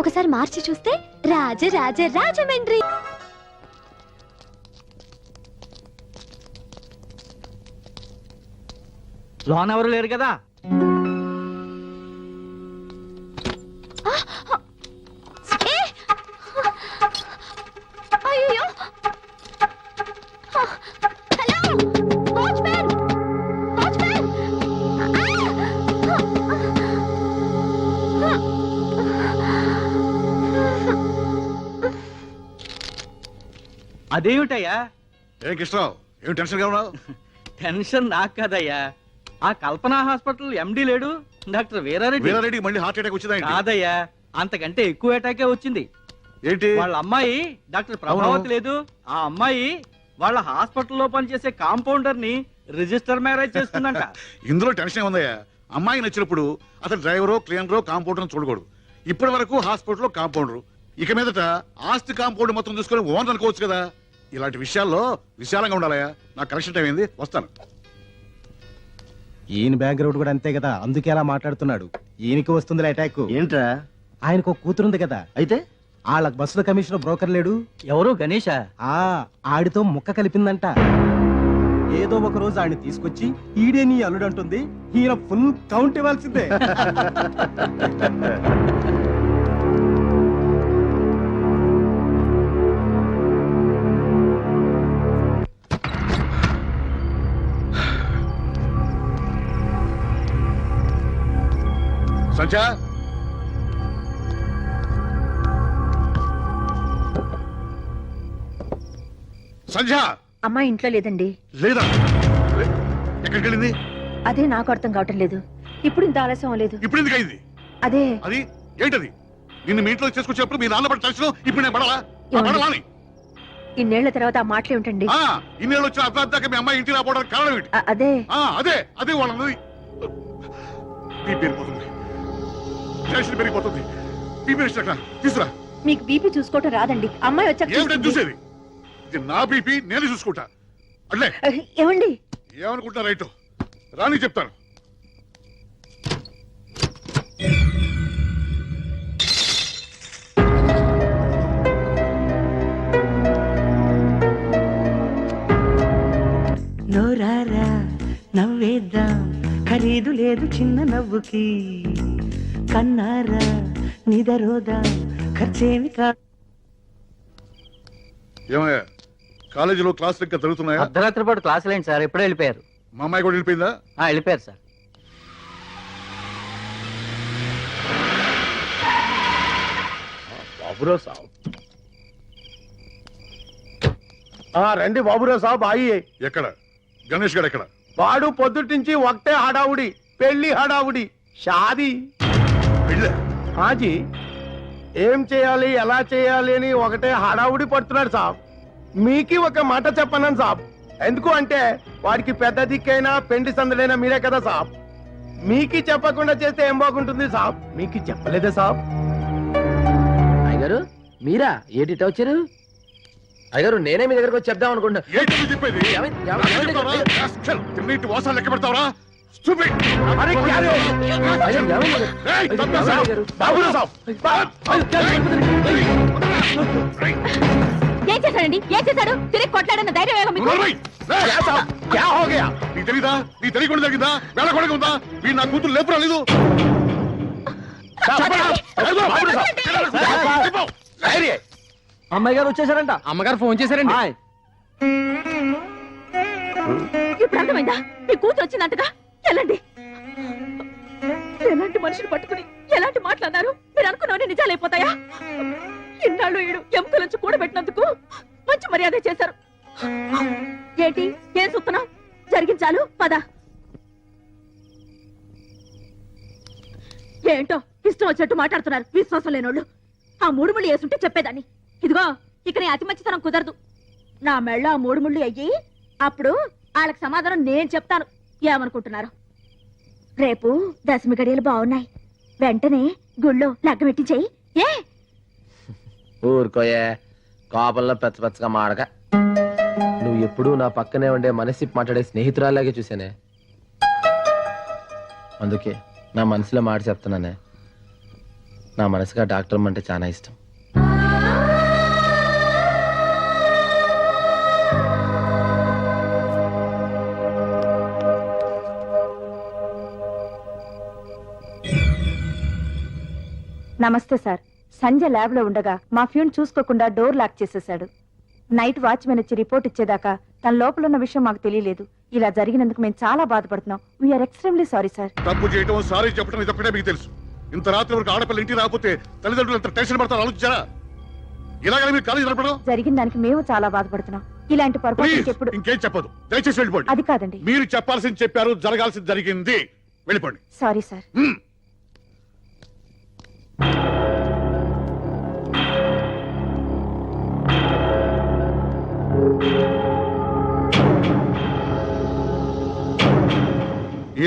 ఒకసారి మార్చి చూస్తే రాజ రాజ రాజమండ్రి. లోన్ ఎవరు లేరు కదా? అదేమిటయ్యా? ఏం కృష్ణరావు? ఏం టెన్షన్గా ఉన్నావు? టెన్షన్ నాకు కదయ్యా. ఆ కల్పన హాస్పిటల్ ఎండి లేడు డాక్టర్ వీరారెడ్డి. వీరారెడ్డికి మళ్ళీ హార్ట్ అటాక్ వచ్చిందా ఏంటి? కాదయ్యా అంతకంటే ఎక్కువ అటాకే వచ్చింది. ఏంటి? వాళ్ళ అమ్మాయి డాక్టర్ ప్రభావతి లేదు. ఆ అమ్మాయి వాళ్ళ హాస్పిటల్లో పనిచేసే కాంపౌండర్ని రిజిస్టర్ మ్యారేజ్ చేస్తుందంట. ఇందులో టెన్షన్ ఉందయ్యా అమ్మాయి నచ్చినప్పుడు అతను డ్రైవరో క్లీనరో కాంపౌండర్ చూడకూడదు. ఇప్పటి వరకు హాస్పిటల్లో కాంపౌండర్. ఇక మీదట ఆస్తి కాంపౌండ్ మొత్తం చూసుకొని ఓనర్ అనుకోవచ్చు కదా. ఇలాంటి విషయాల్లో విశాలంగా ఉండాలయ్యా. నాకు కరెక్షన్ టైం అయింది. వస్తాను. ఈయన బ్యాక్గ్రౌండ్ కూడా అంతే కదా. అందుకే అలా మాట్లాడుతున్నాడు. ఈయనకి వస్తుంది అటాక్ ఏంట్రా? ఆయనకు ఒక కూతురుంది కదా. అయితే? వాళ్ళ బస్సుల కమిషనర్ బ్రోకర్ లేడు. ఎవరు? గణేష? ఆ ఆడితో ముక్క కలిపిందంట. ఏదో ఒక రోజు ఆయన తీసుకొచ్చి ఈడే నీ అల్లుడు అంటుంది ఈయన ఫుల్ కౌంట్ ఇవ్వాల్సిందే. సంధ్య సంధ్య అమ్మాయి ఇంట్లో లేదండి. లేదా? ఎక్కడికి వెళ్ళింది అదే నాకు అర్థం కావటం లేదు. ఇప్పుడు ఇంత ఆలస్యం లేదు ఇప్పుడు ఎందుకు అయింది? అదే. అది ఏంటది? నిన్ను మీ ఇంట్లో చేసుకొచ్చినప్పుడు మీ నాన్న పడి టెన్షన్ ఇప్పుడు నేను పడాలా? ఇన్నేళ్ళ తర్వాత ఆ మాటలు ఏమిటండి? ఇన్నేళ్ళు వచ్చిన అర్ధాంతాక మీ అమ్మాయి ఇంటికి రాపోవడానికి కారణం ఏంటి అదే. ఆ అదే అదే వాళ్ళన్నది బీ పెరిగిపోతుంది టెన్షన్ పెరిగిపోతుంది. బీ పెరిగినట్ల తీసురా మీకు బీపీ చూసుకోవటం రాదండి. అమ్మాయి వచ్చాక ఏమిటని. చూసేది? ఇది నా బీపీ నేను చూసుకుంటా. అట్లే. ఏమండి? ఏమనుకుంటా రైట్. రాని చెప్తాను. నోరారా నవ్వేద్దాం. ఖరీదు లేదు చిన్న నవ్వుకి. కన్నారా? నిదరోదా? ఖర్చేమి కా ఏమయ్యా కాలేజీలో క్లాసులు ఇంకా జరుగుతున్నాయా? అర్ధరాత్రి పాటు క్లాసులు ఏంటి సార్ ఎప్పుడే వెళ్ళిపోయారు. మా అమ్మాయి కూడా వెళ్ళిపోయిందా? ఆ, వెళ్ళిపోయారు సార్. బాబురావు సాబ్. రండి బాబురావు సాబ్ అయ్యి ఎక్కడ? గణేష్ గారు ఎక్కడ? వాడు పొద్దుటించి ఒకటే హడావుడి పెళ్ళి హడావుడి షాది. వెళ్ళా. హాజీ ఏం చేయాలి ఎలా చేయాలి అని ఒకటే హడావుడి పడుతున్నాడు సాబ్. మీకి ఒక మాట చెప్పన్నాను సాబ్. ఎందుకు అంటే వాడికి పెద్ద దిక్కైనా పెండి సందడైనా మీరే కదా సాబ్. మీకి చెప్పకుండా చేస్తే ఏం బాగుంటుంది సాబ్? మీకు చెప్పలేదే సాబ్. అయ్యగారు మీరా? ఏంటి వచ్చారు? అయ్యగారు నేనే మీ దగ్గరకు వచ్చి చెప్దాం అనుకుంటా ఏంటి నువ్వు చెప్పేది? ఏమై- ఏమై- ఏమండి? చెప్తావరా? rascal. తిన్నీటి వాసాలు లెక్క పెడతావరా? ఏం చేశాడండి ఏం చేశాడు తిరిగి కొట్లాడన్న ధైర్యం ఏమో మీకు క్యా హో గయా నీకు తెలీదా నీకు తెలియకుండా జరిగిందా వేళ ఉందా వీడు నా కూతురు లేపు రాలేదు అమ్మాయి గారు వచ్చేసారంట అమ్మగారు ఫోన్ చేశారండి ఇప్పుడు అర్థమైందా మీ కూతురు వచ్చిందంటగా వెళ్ళండి ఎలాంటి మనిషిని పట్టుకుని ఎలాంటి అన్నారు మీరు అనుకున్నవన్నీ నిజాలైపోతాయా ఇన్నాళ్ళు ఈడు ఎముకల నుంచి కూడబెట్టినందుకు మంచి మర్యాద చేశారు. ఏంటి? ఏం సుత్తనం జరిగించాలు? పద. ఏంటో? ఇష్టం వచ్చినట్టు మాట్లాడుతున్నారు. విశ్వాసం లేనోళ్ళు. ఆ మూడు ముళ్ళు వేసుంటే చెప్పేదాన్ని. ఇదిగో ఇక నీ అతి మంచితనం కుదరదు. నా మెళ్ళ ఆ మూడు ముళ్ళు అయ్యి అప్పుడు వాళ్ళకి సమాధానం నేను చెప్తాను. ఏమనుకుంటున్నారు? రేపు దశమి గడియలు బాగున్నాయి. వెంటనే గుళ్ళో లగ్గ చెయ్యి. ఏ? ఊరుకోయే. కోపంలో పెచ్చ పెచ్చగా మాడక. నువ్వు ఎప్పుడూ నా పక్కనే ఉండే మనసి మాట్లాడే స్నేహితురాలాగే చూసానే అందుకే నా మనసులో మాట చెప్తున్నానే. నా మనసుగా డాక్టర్ అంటే చాలా ఇష్టం. నమస్తే సార్. సంజయ్ ల్యాబ్లో ఉండగా మా ఫ్యూన్ చూసుకోకుండా డోర్ లాక్ చేసేశాడు. నైట్ వాచ్మెన్ వచ్చి రిపోర్ట్ ఇచ్చేదాకా తన లోపల ఉన్న విషయం మాకు తెలియలేదు. ఇలా జరిగినందుకు మేము చాలా బాధపడుతున్నాం. వీఆర్ ఎక్స్ట్రీమ్లీ సారీ సార్ తప్పు చేయటం సారీ చెప్పడం ఇది ఒక్కటే మీకు తెలుసు. ఇంత రాత్రి వరకు ఆడపిల్ల ఇంటికి రాకపోతే తల్లిదండ్రులు ఎంత టెన్షన్ పడతారు ఆలోచించారా? ఇలాగనే మీరు కాలేజీ నడపడం జరిగిన దానికి మేము చాలా బాధపడుతున్నాం. ఇలాంటి పొరపాటు ఇంకెప్పుడు ఇంకేం చెప్పదు. దయచేసి వెళ్ళిపోండి. అది కాదండి. మీరు చెప్పాల్సింది చెప్పారు జరగాల్సింది జరిగింది. వెళ్ళిపోండి. సారీ సార్ హ్మ్.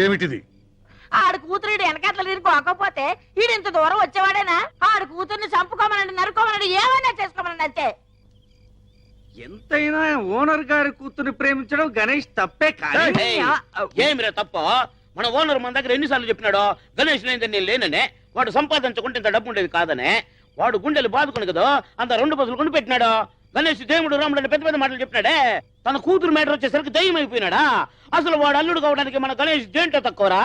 ఏమిటిది? ఆడు కూతురుడు వెనకాతలు తిరిగి పోకపోతే ఈడు ఇంత దూరం వచ్చేవాడేనా? ఆడు కూతుర్ని చంపుకోమనండి నరుకోమనండి ఏమైనా చేసుకోమనండి అంతే. ఎంతైనా ఓనర్ గారి కూతుర్ని ప్రేమించడం గణేష్ తప్పే ఏయ్, ఏమిరా తప్ప? మన ఓనర్ మన దగ్గర ఎన్నిసార్లు చెప్పినాడో గణేష్ లేని నేను లేననే వాడు సంపాదించుకుంటే ఇంత డబ్బు ఉండేది కాదనే వాడు గుండెలు బాదుకుని కదా అంత రెండు బస్సులు కొని పెట్టినాడు గణేష్ దేవుడు రాముడు అని పెద్ద పెద్ద మాటలు చెప్పినాడే తన కూతురు మేటర్ వచ్చేసరికి దయ్యం అయిపోయినాడా? అసలు వాడు అల్లుడు కావడానికి మన గణేష్ దేంట్లో తక్కువరా?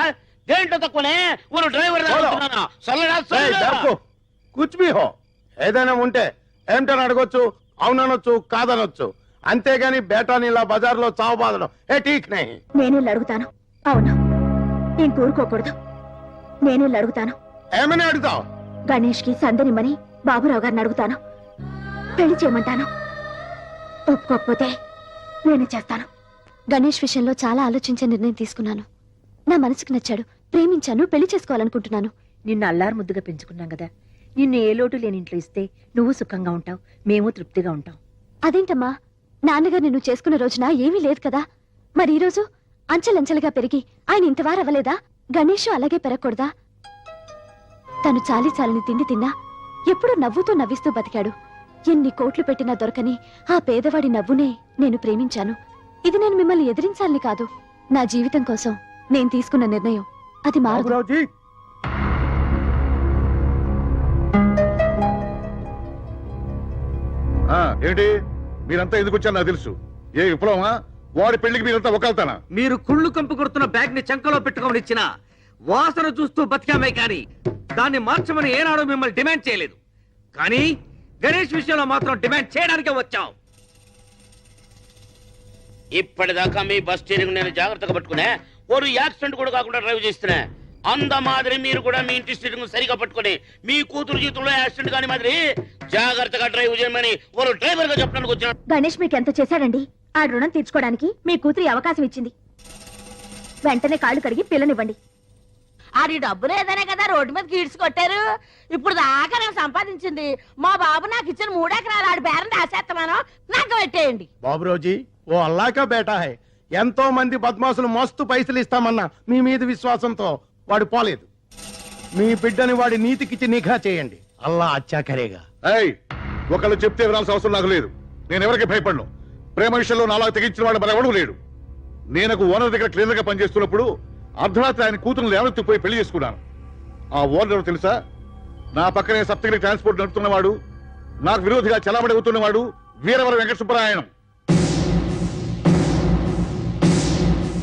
దేంట్లో తక్కువనే? ఒక డ్రైవర్ ఏయ్, బాబు, కుచ్ బి హో ఏదైనా ఉంటే ఏమిటని అడగొచ్చు అవుననొచ్చు కాదనొచ్చు. అంతేగాని బేటాని ఇలా బజార్లో చావు బాధడం ఏ ఠీక్ నహీ నేనే అడుగుతాను. అవును. ఇంక ఊరుకోకూడదు నేనే అడుగుతాను. ఏమని అడుగుతావు? గణేష్కి సందనిమ్మని బాబురావు గారిని అడుగుతాను. పెళ్ళి చేయమంటాను. ఒప్పుకోకపోతే నేనే చేస్తాను. గణేష్ విషయంలో చాలా ఆలోచించే నిర్ణయం తీసుకున్నాను. నా మనసుకు నచ్చాడు. ప్రేమించాను. పెళ్ళి చేసుకోవాలనుకుంటున్నాను. నిన్ను అల్లారు ముద్దుగా పెంచుకున్నాం కదా. నిన్ను ఏ లోటు లేని ఇంట్లో ఇస్తే నువ్వు సుఖంగా ఉంటావు. మేము తృప్తిగా ఉంటాం. అదేంటమ్మా? నాన్నగారు నిన్ను చేసుకున్న రోజున ఏమీ లేదు కదా? మరి ఈ రోజు అంచెలంచెలుగా పెరిగి ఆయన ఇంతవారు అవ్వలేదా గణేష్ అలాగే పెరగకూడదా? తను చాలి చాలని తిండి తిన్నా ఎప్పుడూ నవ్వుతూ నవ్విస్తూ బతికాడు. ఎన్ని కోట్లు పెట్టినా దొరకని ఆ పేదవాడి నవ్వునే నేను ప్రేమించాను. ఇది నేను మిమ్మల్ని ఎదిరించాలని కాదు. నా జీవితం కోసం నేను తీసుకున్న నిర్ణయం. అది మారు ఏంటి? మీరంతా ఎందుకు వచ్చారు నాకు తెలుసు. ఏ విప్లవమా? వాడి పెళ్ళికి మీరంతా ఒకళ్తానా మీరు కుళ్ళు కంపు కొడుతున్న బ్యాగ్ని చంకలో పెట్టుకోమని ఇచ్చిన వాసన చూస్తూ బతికామే కానీ దాన్ని మార్చమని ఏనాడు మిమ్మల్ని డిమాండ్ చేయలేదు. కానీ గణేష్ విషయంలో మాత్రం డిమాండ్ చేయడానికే వచ్చాం. ఇప్పటిదాకా మీ బస్ స్టీరింగ్ నేను జాగ్రత్తగా పట్టుకునే ఓరు యాక్సిడెంట్ కూడా కాకుండా డ్రైవ్ చేస్తున్నా. అంద మాదిరి మీరు కూడా మీ ఇంటి స్టీరింగ్ సరిగా పట్టుకొని మీ కూతురు జీవితంలో యాక్సిడెంట్ కాని మాదిరి జాగ్రత్తగా డ్రైవ్ చేయమని ఓరు డ్రైవర్గా చెప్పడానికి వచ్చినాడు గణేష్ మీకు ఎంత చేశాడండి? ఆ రుణం తీర్చుకోవడానికి మీ కూతురి అవకాశం ఇచ్చింది. వెంటనే కాళ్ళు కడిగి పిల్లనివ్వండి. ఆడి డబ్బు లేదనే కదా రోడ్డు మీద గీడ్స్ కొట్టారు. ఇప్పుడు దాకా నేను సంపాదించింది. మా బాబు నాకు ఇచ్చిన మూడెకరాలు ఆడి బేరం రాసేస్తాను నాకు పెట్టేయండి. బాబురావుజీ ఓ అల్లాకా బేటా హై. ఎంతో మంది బద్మాసులు మస్తు పైసలు ఇస్తామన్నా మీ మీద విశ్వాసంతో వాడు పోలేదు. మీ బిడ్డని వాడి నీతికిచ్చి నిఘా చేయండి. అల్లా అచ్చా కరేగా ఏయ్ ఒకళ్ళు చెప్తే వినాల్సిన అవసరం నాకు లేదు. నేను ఎవరికి భయపడను? ప్రేమ విషయంలో నాలా తెగించిన వాడు మరెవడూ లేడు. నేను ఒక ఓనర్ దగ్గర క్లీనర్గా పనిచేస్తున్నప్పుడు అర్ధరాత్రి ఆయన కూతురు లేవనెత్తిపోయి పెళ్ళి చేసుకున్నాను. ఆ ఓనర్ తెలుసా? నా పక్కనే సప్తగిరి ట్రాన్స్పోర్ట్ నడుపుతున్నవాడు నాకు విరోధిగా చలాబడి అవుతున్నవాడు వీరవర వెంకట సుబ్బరాయణం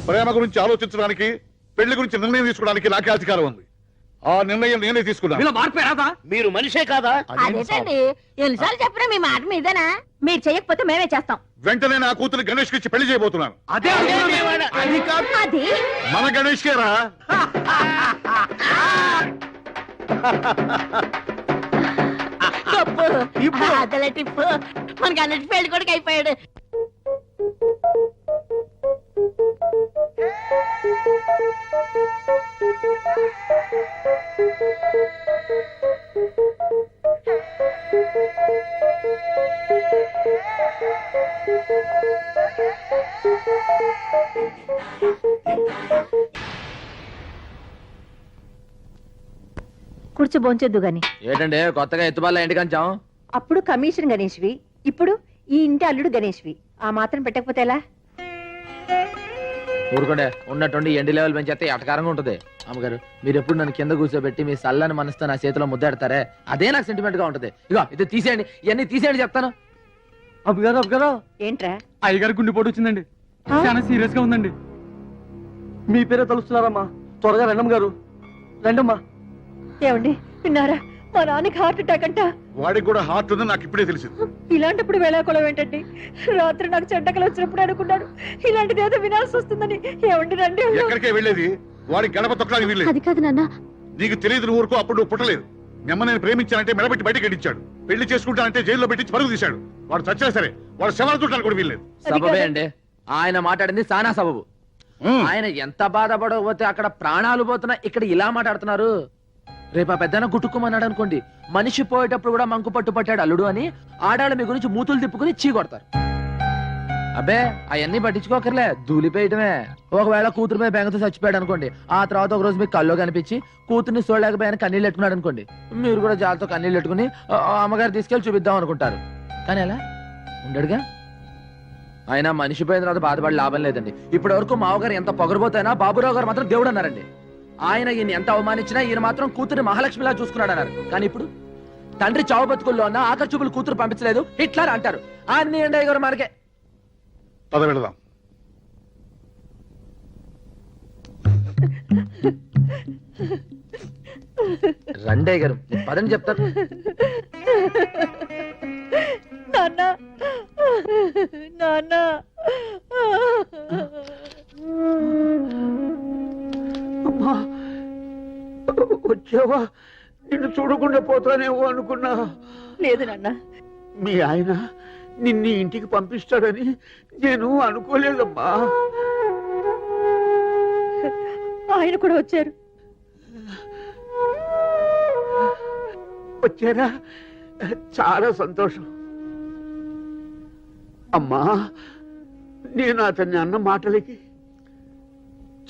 ప్రేమ గురించి ఆలోచించడానికి పెళ్ళి గురించి నిర్ణయం తీసుకోవడానికి నాకే అధికారం ఉంది. ఆ నిర్ణయం నేనే తీసుకున్నాను. మార్పే రాదా? మీరు మనిషే కాదా? అదేంటండి? ఎన్నిసార్లు చెప్పినా మీ మాట మీదేనా? మీరు చేయకపోతే మేమే చేస్తాం. వెంటనే నా కూతురు గణేష్కి పెళ్ళి చేయబోతున్నాను. అదే అది కాదు అది మన గణేష్ కేరా? అదలే టిప్పు. మనకి అన్నిటి పెళ్ళి కొడుకు అయిపోయాడు. బోంచొద్దు గాని ఏంటంటే కొత్తగా ఎత్తుబాల ఇంటికి వచ్చాం. అప్పుడు కమిషన్ గణేష్వి ఇప్పుడు ఈ ఇంటి అల్లుడు గణేష్వి. ఆ మాత్రం పెట్టకపోతే ఎలా? ఊరుకోండి. ఉన్నట్టుండి ఎండి లెవెల్ పెంచేస్తే ఎటకారంగా ఉంటుంది. అమ్మగారు మీరు ఎప్పుడు నన్ను కింద కూర్చోబెట్టి మీ సల్లని మనసుతో నా చేతిలో ముద్దాడతారే? అదే నాకు సెంటిమెంట్గా ఉంటుంది. ఇగో ఇది తీసేయండి. ఇవన్నీ తీసేయండి చెప్తాను. అబ్బగారు అబ్బగారు. ఏంట్రా? అయ్యగారు గుండెపోటు వచ్చిందండి. చాలా సీరియస్గా ఉందండి. మీ పేరే తలుస్తున్నారమ్మా. త్వరగా రండమ్మ గారు రండమ్మా. ఏమండి? విన్నారా? మా నాన్నకి హార్ట్ అటాక్ అంట. వాడికి కూడా హార్ట్ ఉందని నాకు ఇప్పుడే తెలిసింది. ఇలాంటప్పుడు వేళాకుళం ఏంటండి? రాత్రి నాకు చెడ్డకలు వచ్చినప్పుడు అనుకున్నాడు. ఇలాంటిది ఏదో వినాల్సి వస్తుందని. ఏమండి రండి ఎక్కడికే వెళ్ళేది? వాడి గడప తొక్కడానికి వీల్లేదు. అది కాదు నాన్న. నీకు తెలియదు ఊరుకో అప్పుడు నువ్వు పుట్టలేదు. నేను ప్రేమించానంటే మెడబెట్టి బయటకి గడించాడు పెళ్ళి చేసుకుంటానంటే జైల్లో పెట్టి పరుగు తీశాడు. వాడు చచ్చినా సరే వాడు శవాలు చూడడానికి కూడా వీల్లేదు. సబబే అండి. ఆయన మాట్లాడింది సానా సబబు. ఆయన ఎంత బాధపడకపోతే అక్కడ ప్రాణాలు పోతున్నా ఇక్కడ ఇలా మాట్లాడుతున్నారు. రేపు ఆ పెద్దన గుట్టుకోమన్నాడు అనుకోండి. మనిషి పోయేటప్పుడు కూడా మంకు పట్టు పట్టాడు అల్లుడు అని ఆడాళ్ళ మీ గురించి మూతులు తిప్పుకుని చీ కొడతారు. అబ్బే అవన్నీ పట్టించుకోకర్లే దూలిపేయటమే. ఒకవేళ కూతురు మీద బెంగతో చచ్చిపోయాడు అనుకోండి ఆ తర్వాత ఒక రోజు మీకు కల్లో కనిపించి కూతుర్ని చూడలేకపోయాను కన్నీళ్ళు పెట్టుకున్నాడు అనుకోండి మీరు కూడా జాలతో కన్నీళ్ళు పెట్టుకుని అమ్మగారు తీసుకెళ్ళి చూపిద్దాం అనుకుంటారు. కానీ ఎలా? ఉండడుగా? ఆయన మనిషి పోయిన తర్వాత బాధపడి లాభం లేదండి. ఇప్పటి వరకు మావగారు ఎంత పొగరబోతైనా బాబురావు గారు మాత్రం దేవుడు అన్నారండి. ఆయన ఈయన ఎంత అవమానించినా ఈయన మాత్రం కూతురు మహాలక్ష్మిలా చూసుకున్నాడు అన్నారు కానీ ఇప్పుడు తండ్రి చావు బతుకుల్లో ఉన్న ఆఖరి చూపులు కూతురు పంపించలేదు. హిట్లర్ అంటారు. ఎండయ్య గారు మనకే. పద వెళదాం. రండయ్య గారు పదని చెప్తాను నాన్న నాన్న. అమ్మా. వచ్చావా? నిన్ను చూడకుండా పోతానేమో అనుకున్నా. లేదు నాన్న. మీ ఆయన నిన్ను ఇంటికి పంపిస్తాడని నేను అనుకోలేదమ్మా. ఆయన కూడా వచ్చారు. వచ్చారా? చాలా సంతోషం. అమ్మా నేను అతన్ని అన్న మాటలకి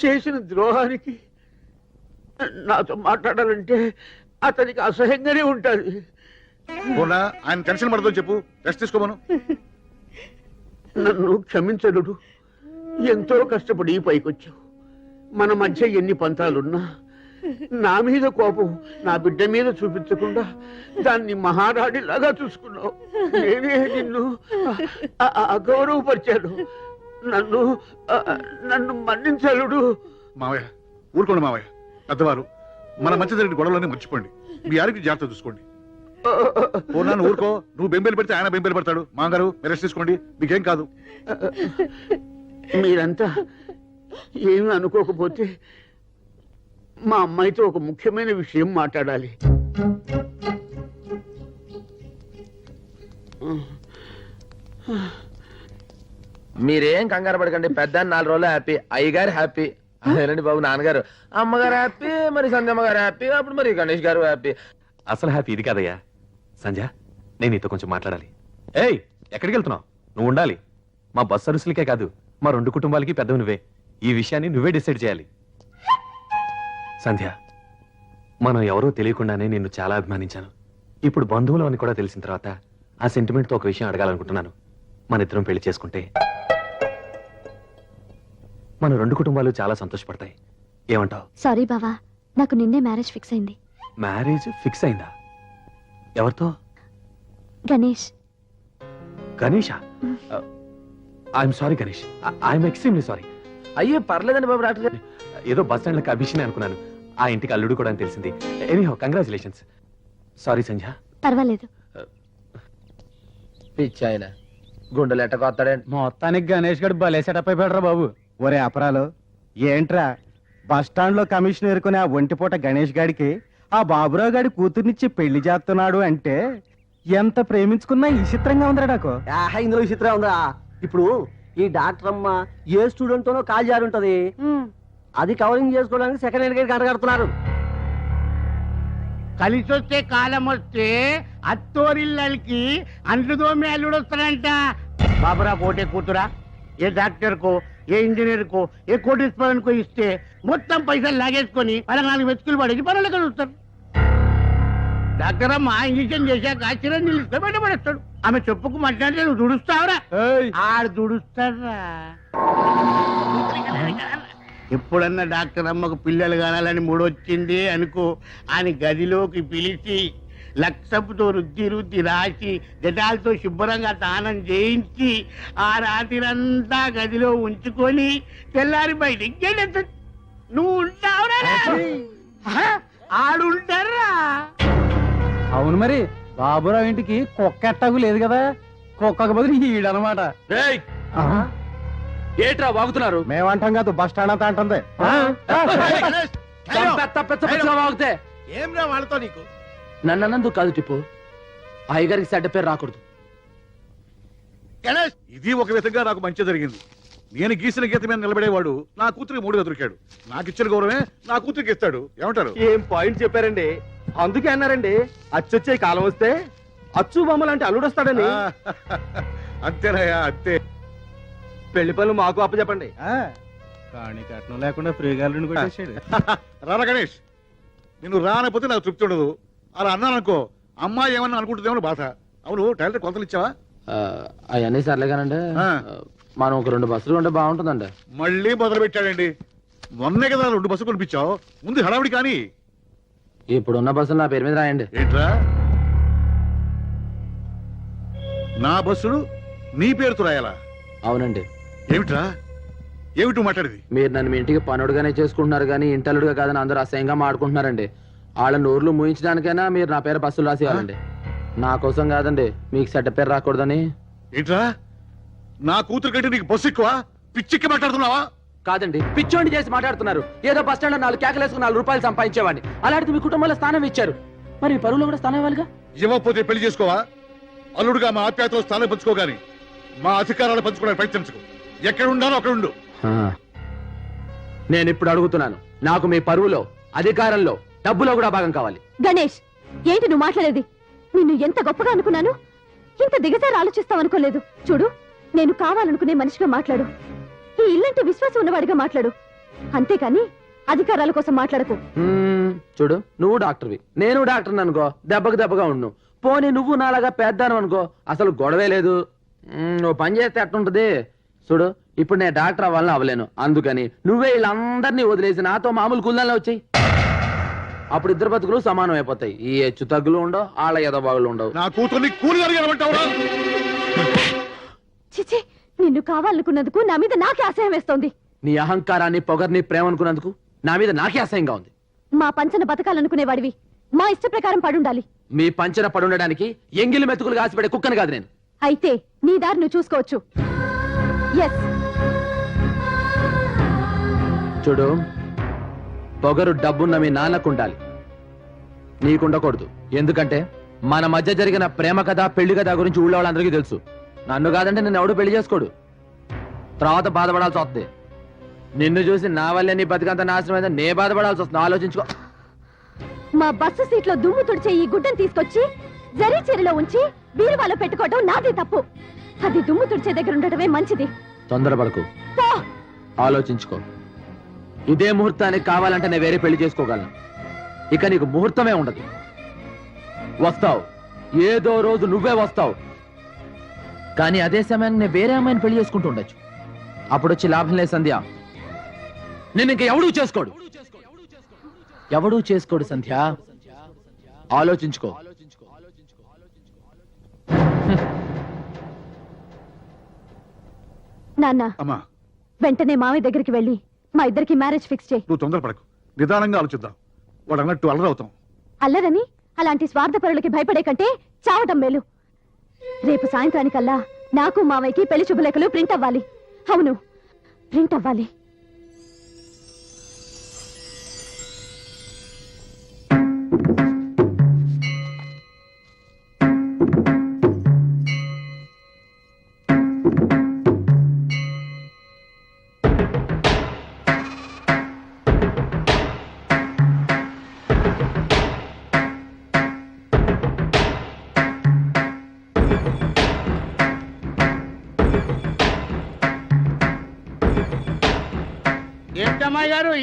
చేసిన ద్రోహానికి నాతో మాట్లాడాలంటే అతనికి అసహ్యంగానే ఉంటుంది. ఆయన టెన్షన్ పడదో చెప్పు. రెస్ట్ తీసుకోమను. నన్ను క్షమించడు ఎంతో కష్టపడి ఈ పైకొచ్చావు. మన మధ్య ఎన్ని పంతాలున్నా నా మీద కోపం నా బిడ్డ మీద చూపించకుండా దాన్ని మహారాణిలాగా చూసుకున్నావు. నేనే నిన్ను అ- అ- అగౌరవపరిచాను. నన్ను నన్ను మన్నించలుడు మావయ్య ఊరుకోండి మావయ్య. పెద్దవారు మన మధ్య జరిగిన గొడవలన్నీ మర్చిపోండి. మీ ఆరోగ్య జాగ్రత్త చూసుకోండి. పోనా నువ్వు ఊరుకో. నువ్వు బెంబేలు పెడితే ఆయన బెంబేలు పెడతాడు. మాంగారు మీరు రెస్ట్ తీసుకోండి. మీకేం కాదు. మీరంతా ఏమీ అనుకోకపోతే మా అమ్మాయితో ఒక ముఖ్యమైన విషయం మాట్లాడాలి. మీరేం కంగారు పడకండి. పెద్ద నాలుగు రోజులు హ్యాపీ అయ్యగారు హ్యాపీ అదేనండి బాబు నాన్నగారు. అమ్మగారు హ్యాపీ మరి సంధ్యమ్మ గారు హ్యాపీ అప్పుడు మరి గణేష్ గారు హ్యాపీ అసలు హ్యాపీ ఇది కాదయ్యా. సంజ నేను నీతో కొంచెం మాట్లాడాలి. ఏయ్ ఎక్కడికి వెళ్తున్నావు? నువ్వు ఉండాలి. మా బస్ సర్వీసులకే కాదు మా రెండు కుటుంబాలకి పెద్దవి నువ్వే. ఈ విషయాన్ని నువ్వే డిసైడ్ చేయాలి. సంధ్య మనం ఎవరో తెలియకుండానే నిన్ను చాలా అభిమానించాను. ఇప్పుడు బంధువులు అని కూడా తెలిసిన తర్వాత ఆ సెంటిమెంట్తో ఒక విషయం అడగాలనుకుంటున్నాను. మన ఇద్దరం పెళ్ళి చేసుకుంటే మన రెండు కుటుంబాలు చాలా సంతోషపడతాయి. ఏమంటావు? సారీ బావా నాకు నిన్నే మ్యారేజ్ ఫిక్స్ అయింది. మ్యారేజ్ ఫిక్స్ అయిందా? ఎవరితో? Ganesh. Ganesha? I'm sorry Ganesh. I'm extremely sorry అయ్యో పర్లేదండి బాబు డాక్టర్ గారు. ఏదో బస్ స్టాండ్లో అభిషనే అనుకున్నాను. ఆ ఇంటికి అల్లుడు కూడా అని తెలిసింది. Anyhow congratulations sorry Sandhya. పర్వాలేదు. పిచ్చి ఆయన గుండెలు మొత్తానికి గణేష్ గడు భలే సెటప్ అయిపోయాడు బాబు. ఒరే అపరాలు ఏంట్రా? బస్ స్టాండ్లో కమిషన్ ఎరుకునే ఆ ఒంటిపూట గణేష్ గాడికి ఆ బాబురావు గాడి కూతుర్నిచ్చి పెళ్ళి చేస్తున్నాడు అంటే ఎంత ప్రేమించుకున్నా ఈ చిత్రంగా ఉందిరా నాకు. ఇందులో విచిత్రం ఉందా ఇప్పుడు ఈ డాక్టర్ అమ్మ ఏ స్టూడెంట్ తోనో కాల్ జారి ఉంటది. అది కవరింగ్ చేసుకోవడానికి సెకండ్ హ్యాండ్ గేట్ కడగడుతున్నారు కలిసి వస్తే కాలం వస్తే అత్తోరిల్లకి అంట్లు తోమి అల్లుడు వస్తాడంట. బాబురా కోటే కూతురా. ఏ డాక్టర్ కో ఏ ఇంజనీర్ కో ఏ కోటీశ్వరన్ కో ఇస్తే మొత్తం పైసలు లాగేసుకొని పద్నాలుగు వెతుకులు పడేసి పనులు కలుస్తారు డాక్టర్ అమ్మ ఇంజక్షన్ చేశాక చిరంజీవి ఇస్తే బయటపడేస్తాడు ఆమె చెప్పుకు మాట్లాడితే నువ్వు దుడుస్తావురా? ఆడు దుడుస్తారా ఎప్పుడన్నా డాక్టర్ అమ్మకు పిల్లలు కానాలని మూడొచ్చింది అనుకో ఆయన గదిలోకి పిలిచి లక్షపుతో రుద్ది రుద్ది రాసి జటాలతో శుభ్రంగా స్నానం చేయించి ఆ రాత్రిరంతా గదిలో ఉంచుకొని తెల్లారి బయటికి గెలెత్తు. నువ్వు ఉంటావురా? ఆడుంటారా? అవును మరి బాబురావు ఇంటికి కుక్క ఎట్టాగు లేదు కదా? కుక్కకు బదులు ఈడనమాట. ఏయ్! ఏట్రా వాగుతున్నారు? మేమంటాం కాదు బస్ స్టాండ్ అంతా అంటుంది. వాగితే. ఏం రా వాళ్ళతో నీకు? నన్ను అన్నందుకు కాదు టిప్పు. అయ్యగారికి చెడ్డ పేరు రాకూడదు. ఇది ఒక విధంగా నాకు మంచి జరిగింది. నేను గీసిన గీత మీద నిలబడేవాడు నా కూతురికి మూడుగా దొరికాడు నాకు ఇచ్చిన గౌరవమే నా కూతురికి ఇస్తాడు. ఏమంటారు? ఏం పాయింట్ చెప్పారండి? అందుకే అన్నారండి అచ్చొచ్చే కాలం వస్తే అచ్చు బొమ్మ లాంటి అల్లుడు వస్తాడని. అంతేనయ్యా అంతే. పెళ్ళి పనులు మాకు అప్పచెప్పండి. కానీ కట్నం లేకుండా ఫ్రీగా రారా గణేష్ నిన్ను రానకపోతే నాకు తృప్తి ఉండదు. అలా అన్నాను అనుకో అమ్మాయి ఏమన్నా అనుకుంటుందేమో బాధ. అవును టైలర్ కొలతలు ఇచ్చావా? అవన్నీ సర్లేగానండి ఆ. మనం ఒక రెండు బస్సులు ఉంటే బాగుంటుందండి. మళ్ళీ మొదలు పెట్టాడండి మొన్నే కదా రెండు బస్సు కొనిపించావు. ముందు హడావిడి కానీ. ఇప్పుడున్న బస్సులు నా పేరు మీద రాయండి. ఏంట్రా? నా బస్సులు నీ పేరుతో రాయాలా? అవునండి. ఏమిట్రా? ఏమిటి నువ్వు మాట్లాడేది? మీరు నన్ను మీ ఇంటికి పనుడుగానే చేసుకుంటున్నారు కానీ ఇంటలుడుగా కాదని అందరూ అసహ్యంగా మాడుకుంటున్నారండి. వాళ్ళ నోర్లు మూయించడానికైనా మీరు నా పేరు బస్సులు రాసేయాలండి నా కోసం కాదండి మీకు చెడ్డ పేరు రాకూడదని. ఏంట్రా? నా కూతురు కంటే నీకు బస్సు ఎక్కువ? పిచ్చిక్కి మాట్లాడుతున్నావా? కాదండి పిచ్చోండి చేసి మాట్లాడుతున్నారు. ఏదో బస్ స్టాండ్ నాలుగు కేకలేసుకుని నాలుగు రూపాయలు సంపాదించేవాడిని. అలాంటిది మీ కుటుంబంలో స్థానం ఇచ్చారు. మరి మీ పరువులో కూడా స్థానం ఇవ్వాలిగా? ఇవ్వకపోతే పెళ్ళి చేసుకోవా? అల్లుడుగా మా ఆప్యాయతలో స్థానం పంచుకోగాని మా అధికారాలు పంచుకోవడానికి ప్రయత్నించుకో. ఎక్కడ ఉండాలో అక్కడ ఉండు. నేను ఇప్పుడు అడుగుతున్నాను నాకు మీ పరువులో అధికారంలో డబ్బులో కూడా భాగం కావాలి. గణేష్ ఏంటి నువ్వు మాట్లాడేది? నిన్ను ఎంత గొప్పగా అనుకున్నాను? ఇంత దిగజారి ఆలోచిస్తావనుకోలేదు చూడు నేను కావాలనుకునే మనిషిగా మాట్లాడు. ఈ ఇల్లంటే విశ్వాసం ఉన్నవాడిగా మాట్లాడు. అంతేకాని అధికారాల కోసం మాట్లాడకు. మ్మ్, చూడు నువ్వు డాక్టర్వి. నేను డాక్టర్ అనుకో దెబ్బకు దెబ్బగా ఉండు పోనీ నువ్వు నాలాగా పెద్దాను అనుకో అసలు గొడవే లేదు. మ్మ్, నువ్వు పని చేస్తే ఎట్టుంటది చూడు ఇప్పుడు నేను డాక్టర్ అవ్వాలని అవ్వలేను అందుకని నువ్వే వీళ్ళందరినీ వదిలేసి నాతో మామూలు కుల్దాల్లో వచ్చాయి. అప్పుడు ఇద్దరు బతుకులు సమానం అయిపోతాయి. ఈ హెచ్చు తగ్గులు ఉండవు ఆళ్ళ ఎదబాగులు ఉండవు. నా కూతుర్ని కూలి చిచి నిన్ను కావాలనుకున్నందుకు నా మీద నాకే అసహ్యం వేస్తోంది. నీ అహంకారాన్ని పొగర్ని ప్రేమ అనుకున్నందుకు నా మీద నాకే అసహ్యంగా ఉంది. మా పంచన బతకాలనుకునేవాడివి. మా ఇష్ట ప్రకారం పడుండాలి. మీ పంచన పడుండడానికి ఎంగిలి మెతుకులు కాసిపడే కుక్కను కాదు నేను. అయితే నీ దారి నువ్వు చూసుకోవచ్చు. ఎస్ చూడు పొగరు డబ్బున్న మీ నాన్నకు ఉండాలి నీకుండకూడదు. ఎందుకంటే మన మధ్య జరిగిన ప్రేమ కథ పెళ్ళి కథ గురించి ఊళ్ళో వాళ్ళందరికీ తెలుసు. నన్ను కాదంటే నిన్ను ఎవడు పెళ్ళి చేసుకోడు. తర్వాత బాధపడాల్సి వస్తుంది. నిన్ను చూసి నా వల్లే నీ బతికంత నాశనం అయిందని నే బాధపడాల్సి వస్తుంది. ఆలోచించుకో. మా బస్సు సీట్లో దుమ్ము తుడిచే ఈ గుడ్డను తీసుకొచ్చి జరీ చీరలో ఉంచి బీరువాలో పెట్టుకోవడం నాది తప్పు. అది దుమ్ము తుడిచే దగ్గర ఉండటమే మంచిది. తొందరపడకు. పో! ఆలోచించుకో. ఇదే ముహూర్తానికి కావాలంటే నేను వేరే పెళ్ళి చేసుకోగలను. ఇక నీకు ముహూర్తమే ఉండదు. వస్తావు. ఏదో రోజు నువ్వే వస్తావు. కానీ అదే సమయాన్ని నేను వేరే అమ్మాయిని పెళ్ళి చేసుకుంటూ ఉండొచ్చు. అప్పుడు వచ్చి లాభం లేదు సంధ్య. నేను ఇంక ఎవడూ చేసుకోడు. ఎవడూ చేసుకోడు సంధ్య. ఆలోచించుకో. నాన్న అమ్మా. వెంటనే మావయ్య దగ్గరికి వెళ్ళి మా ఇద్దరికి మ్యారేజ్ ఫిక్స్ చేయి. నువ్వు తొందరపడకు. నిదానంగా ఆలోచిద్దాం. వాడు అన్నట్టు అల్లరవుతాం. అల్లరని అలాంటి స్వార్థపరులకి భయపడే కంటే చావటం మేలు. రేపు సాయంత్రానికల్లా నాకు మావయ్యకి పెళ్ళి శుభలేఖలు ప్రింట్ అవ్వాలి. అవును ప్రింట్ అవ్వాలి.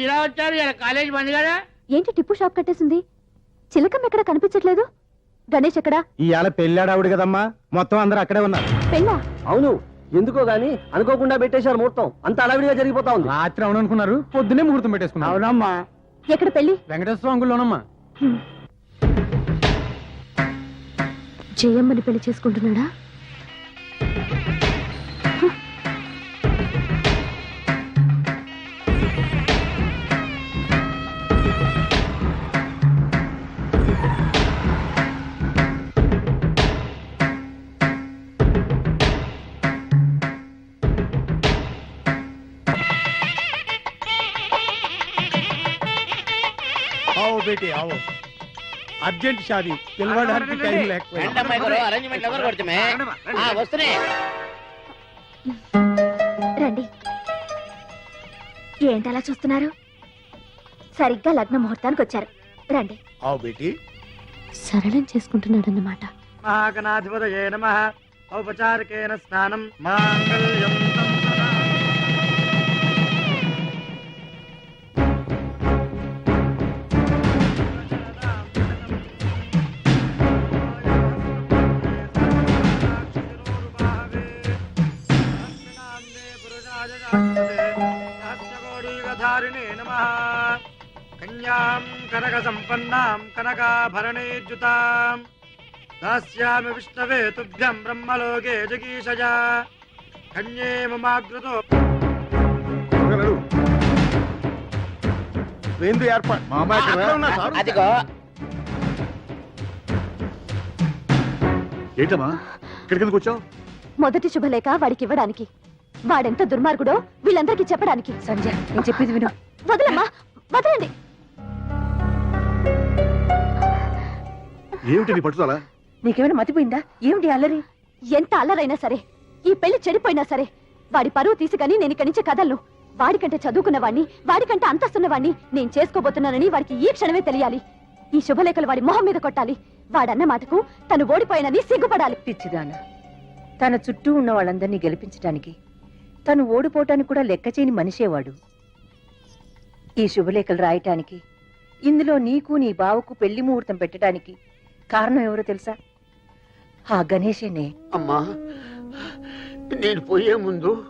ఇలా వచ్చారు ఇలా కాలేజ్ బంద్ కదా? ఏంటి టిప్పు షాప్ కట్టేసింది? చిలకం ఎక్కడ కనిపించట్లేదు? గణేష్ ఎక్కడా? ఇవాళ పెళ్ళాడావిడు కదమ్మా. మొత్తం అందరూ అక్కడే ఉన్నారు. పెళ్ళా? అవును. ఎందుకో గాని అనుకోకుండా పెట్టేశారు ముహూర్తం. అంత అడవిడిగా జరిగిపోతా ఉంది. రాత్రి అవుననుకున్నారు పొద్దునే ముహూర్తం పెట్టేసుకున్నారు. అవునమ్మా. ఎక్కడ పెళ్ళి వెంకటేశ్వర అంగుల్లోనమ్మా జయమ్మని పెళ్ళి చేసుకుంటున్నాడా? ఆవు? అర్జెంట్ షాదీ. పిలవడానికి టైం లేకపోయింది రండమ్మాయి గారు అరేంజ్మెంట్ ఎవరు కొడుతుమే ఆ, వస్తున్నాయి రండి. ఏంటి అలా చూస్తున్నారు? సరిగ్గా లగ్న ముహూర్తానికి వచ్చారు. రండి. ఆవు బేటీ. సరళం చేసుకుంటున్నాడన్నమాట. మహాగణాధిపతయే నమ. ఔపచారికేన స్నానం మాంగళ్యం. సంపన్నాం కనకాభరణేర్జుతాం దాస్యామి విష్ణవే తుభ్యం బ్రహ్మలోకే జగీషజా. కన్యే మమాగ్రతో. వేందు ఏర్పాటు. మా అమ్మాయి ఎక్కడ? అక్కడ ఉన్నా సార్. అదిగో. ఏంటమ్మా? ఇక్కడికి ఎందుకు వచ్చావు? మొదటి శుభలేఖ వాడికి ఇవ్వడానికి. వాడెంత దుర్మార్గుడో వీళ్ళందరికీ చెప్పడానికి. సంజయ్ నేను చెప్పేది విను. వదలమ్మా. వదలండి. ఏమిటి నీ పట్టుదల? నీకేమైనా మతిపోయిందా? ఏమిటి అల్లరి? ఎంత అల్లరైనా సరే ఈ పెళ్ళి చెడిపోయినా సరే వాడి పరువు తీసుకని నేను ఇక్కడి నుంచి కదలను. వాడికంటే చదువుకున్నవాణ్ణి వాడికంటే అంతస్తున్నవాణ్ణి నేను చేసుకోబోతున్నానని వాడికి ఈ క్షణమే తెలియాలి. ఈ శుభలేఖలు వాడి మొహం మీద కొట్టాలి. వాడన్న మాటకు తను ఓడిపోయినని సిగ్గుపడాలి. పిచ్చిదాన తన చుట్టూ ఉన్న వాళ్ళందరినీ గెలిపించడానికి తను ఓడిపోవటానికి కూడా లెక్క చేయని మనిషేవాడు ఈ శుభలేఖలు రాయటానికి ఇందులో నీకు నీ బావకు పెళ్ళి ముహూర్తం పెట్టడానికి కారణం ఎవరో తెలుసా? ఆ గణేషేనే. అమ్మా నేను పోయే ముందు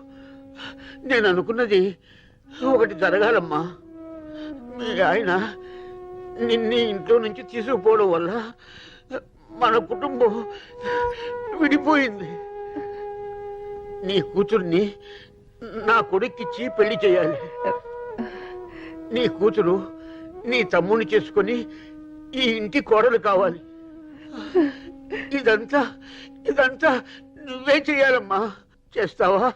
నేను అనుకున్నది ఒకటి జరగాలమ్మా. మీ ఆయన నిన్ను ఇంట్లో నుంచి తీసుకుపోవడం వల్ల మన కుటుంబం విడిపోయింది. నీ కూతుర్ని నా కొడుక్కిచ్చి పెళ్ళి చేయాలి. నీ కూతురు నీ తమ్ముని చేసుకొని ఈ ఇంటి కోడలు కావాలి. ఇదంతా ఇదంతా నువ్వే చెయ్యాలమ్మా. చేస్తావా?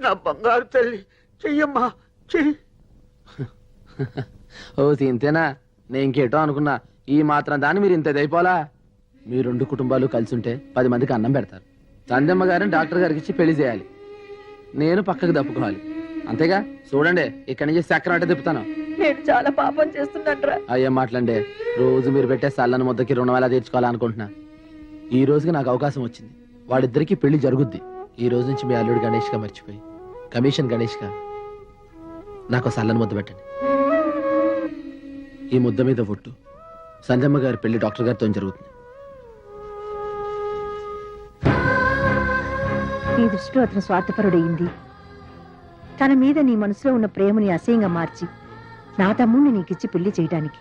నా బంగారు తల్లి. చెయ్యమ్మా. చెయ్యి. ఓ ఇంతేనా నేను ఇంకేటో అనుకున్నా. ఈ మాత్రం దాన్ని మీరు ఇంత దైపోలా? మీ రెండు కుటుంబాలు కలిసి ఉంటే పది మందికి అన్నం పెడతారు. తందమ్మ గారిని డాక్టర్ గారికి ఇచ్చి పెళ్ళి చేయాలి. నేను పక్కకు తప్పుకోవాలి అంతేగా? చూడండి ఇక్కడి నుంచి చక్రం అంటే తిప్పుతాను. నేను చాలా పాపం చేస్తున్నట్రా అయ్యే మాటలండి రోజు మీరు పెట్టే సల్లని ముద్దకి రుణం ఎలా తీర్చుకోవాలనుకుంటున్నా? ఈ రోజుకి నాకు అవకాశం వచ్చింది. వాడిద్దరికి పెళ్ళి జరుగుద్ది. ఈ రోజు నుంచి మీ అల్లుడు గణేష్గా మర్చిపోయి కమిషన్ గణేష్గా నాకు సల్లని ముద్ద పెట్టండి. ఈ ముద్ద మీద ఒట్టు సంజమ్మ గారి పెళ్ళి డాక్టర్ గారితో జరుగుతుంది. నీ దృష్టిలో అతను స్వార్థపరుడయింది. తన మీద నీ మనసులో ఉన్న ప్రేమని అసహ్యంగా మార్చి నా తమ్ముణ్ణి నీకిచ్చి పెళ్ళి చేయడానికి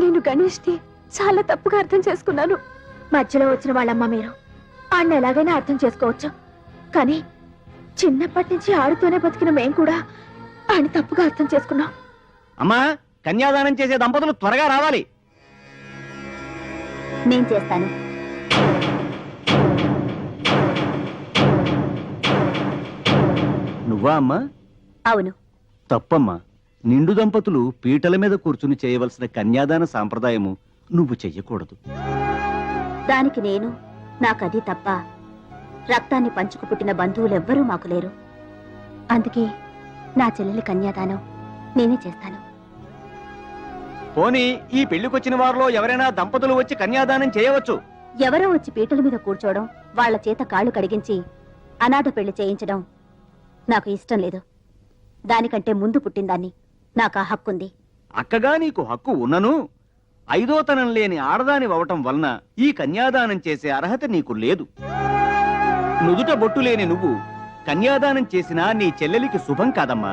నేను గణేష్ని చాలా తప్పుగా అర్థం చేసుకున్నాను. మధ్యలో వచ్చిన వాళ్ళమ్మ మీరు ఆడిని ఎలాగైనా అర్థం చేసుకోవచ్చు. కానీ చిన్నప్పటి నుంచి ఆడుతూనే బతికిన మేం కూడా ఆయన తప్పుగా అర్థం చేసుకున్నాం. అమ్మా కన్యాదానం చేసే దంపతులు త్వరగా రావాలి. నేను చేస్తాను. నువ్వా అమ్మా? అవును. తప్పమ్మా. నిండు దంపతులు పీటల మీద కూర్చుని చేయవలసిన కన్యాదాన సాంప్రదాయము నువ్వు చెయ్యకూడదు. దానికి నేను నాకది తప్ప రక్తాన్ని పంచుకు పుట్టిన బంధువులెవ్వరూ మాకు లేరు. అందుకే నా చెల్లెలి కన్యాదానం నేనే చేస్తాను. పోనీ ఈ పెళ్ళికొచ్చిన వారిలో ఎవరైనా దంపతులు వచ్చి కన్యాదానం చేయవచ్చు? ఎవరో వచ్చి పీటల మీద కూర్చోవడం వాళ్ళ చేత కాళ్ళు కడిగించి అనాథ పెళ్ళి చేయించడం నాకు ఇష్టం లేదు. దానికంటే ముందు పుట్టిందాన్ని నాకు ఆ హక్కుంది. అక్కగా నీకు హక్కు ఉన్నను ఐదోతనం లేని ఆడదాని అవటం వలన ఈ కన్యాదానం చేసే అర్హత నీకు లేదు. నుదుట బొట్టు లేని నువ్వు కన్యాదానం చేసినా నీ చెల్లెలికి శుభం కాదమ్మా.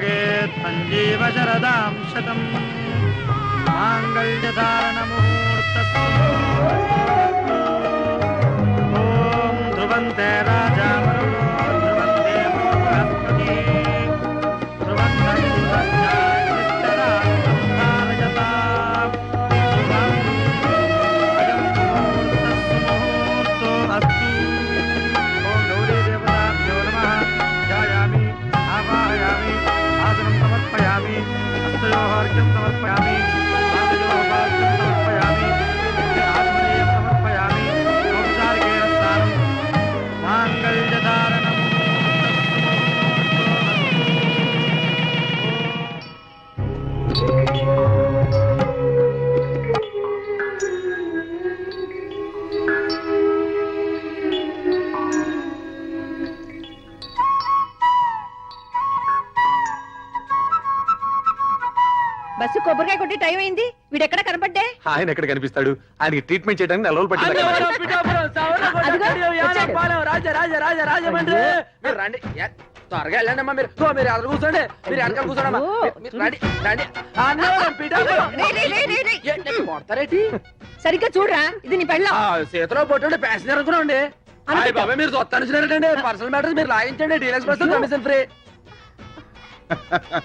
भगेत् सञ्जीव शरदां शतम्। आङ्गल्यदानमूर्तस्य ॐ ध्रुवन्ते राज ఆయన ఎక్కడ కనిపిస్తాడు? ఆయనకి ట్రీట్మెంట్ చేయడానికి నెల రోజులు పట్టింది త్వరగా వెళ్ళండి అమ్మా మీరు ఎదురు కూర్చోండి. వెనకాల రండి రండి. అన్నవరం, పిఠాపురం. కొడతారేంటి? సరిగ్గా చూడరా ఇది నీ పెళ్ళం. ఆ, చేతిలో పొట్టు ప్యాసింజర్ అనుకున్నాండి అయ్య బాబాయ్ మీరు చూస్తాను పర్సనల్ మ్యాటర్స్ మీరు లాగించండి. Deal express commission free.